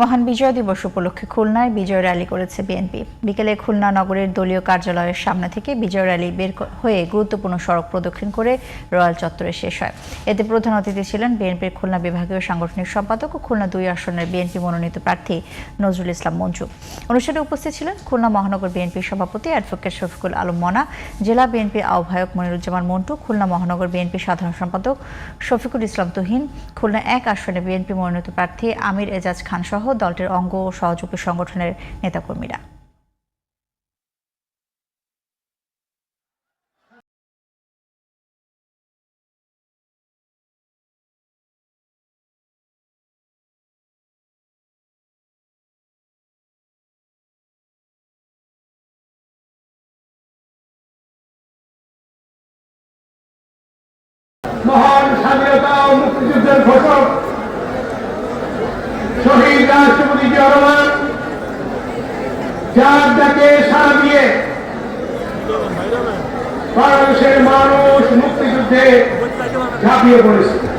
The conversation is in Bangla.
মহান বিজয় দিবস উপলক্ষে খুলনায় বিজয় র্যালি করেছে বিএনপি। বিকেলে খুলনা নগরের দলীয় কার্যালয়ের সামনে থেকে বিজয় র্যালি বের হয়ে গুরুত্বপূর্ণ সড়ক প্রদক্ষিণ করে রয়্যাল চত্বরে শেষ হয়। এতে প্রধান অতিথি ছিলেন বিএনপির খুলনা বিভাগীয় সাংগঠনিক সম্পাদক ও খুলনা দুই আসনের বিএনপি মনোনীত প্রার্থী নজরুল ইসলাম মঞ্জু। অনুষ্ঠানে উপস্থিত ছিলেন খুলনা মহানগর বিএনপির সভাপতি অ্যাডভোকেট শফিকুল আলম মনা, জেলা বিএনপির আহ্বায়ক মনিরুজ্জামান মন্টু, খুলনা মহানগর বিএনপি সাধারণ সম্পাদক শফিকুল ইসলাম তুহিন, খুলনা এক আসনে বিএনপি মনোনীত প্রার্থী আমির এজাজ খান সহ দলটির অঙ্গ ও সহযোগী সংগঠনের নেতাকর্মীরা। মহান স্বাধীনতা ও মুক্তিযুদ্ধের ঘোষক শহীদ রাষ্ট্রপতি জিয়া রহমান যার ডাকে সারা দিয়ে বাংলাদেশের মানুষ মুক্তিযুদ্ধে ঝাঁপিয়ে পড়েছে।